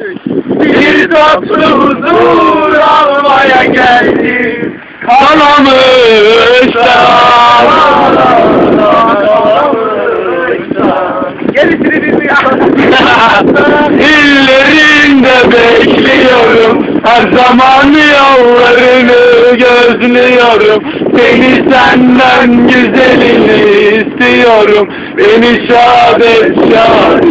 Bir tatlı huzur almaya geldim. Kalamışlar. İllerinde bekliyorum. Her zaman yollarını gözlüyorum. Seni senden güzelini istiyorum. Beni şad et şad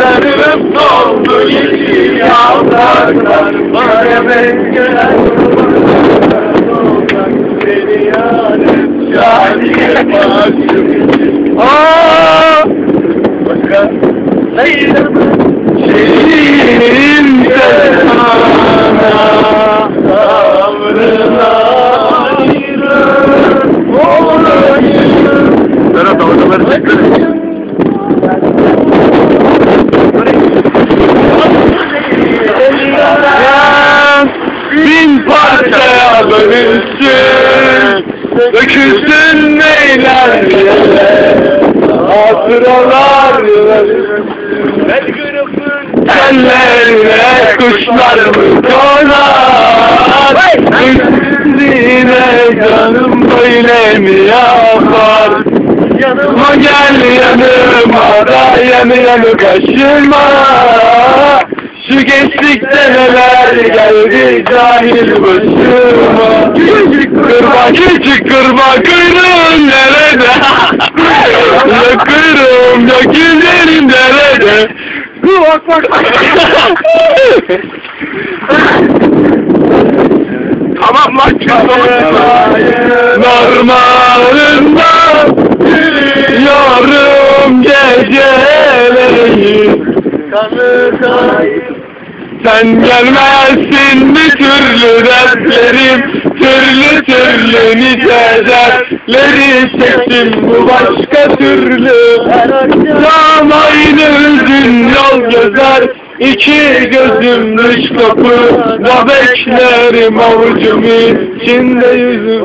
Kararıp doldu yeşil yağlardan. Bana benzer Beni yarım şadiye başım. Aa! Başka Şeyim sana Sabrına Berat oradaları çıktı parçaya bölünsün Dökülsün neyler Hatıralar Tellerine kuşlarımız konar Üstüne canım böyle mi yapar Yanıma gel yanıma da yanı yanı kaşıma Şu gençlikte neler geldi cahil başıma. Küçük kırma küçük kırma kıyrım nerede Ya kıyrım ya günlerim nerede Bak bak. Tamam lan Narmalında Yarım geceleri Sen gelmezsin bir türlü dertlerim Türlü türlü nice dertleri çektim bu başka türlü. Tam aynı hüzün yol gezer İki gözüm dış kapıda beklerim avucum içinde yüzüm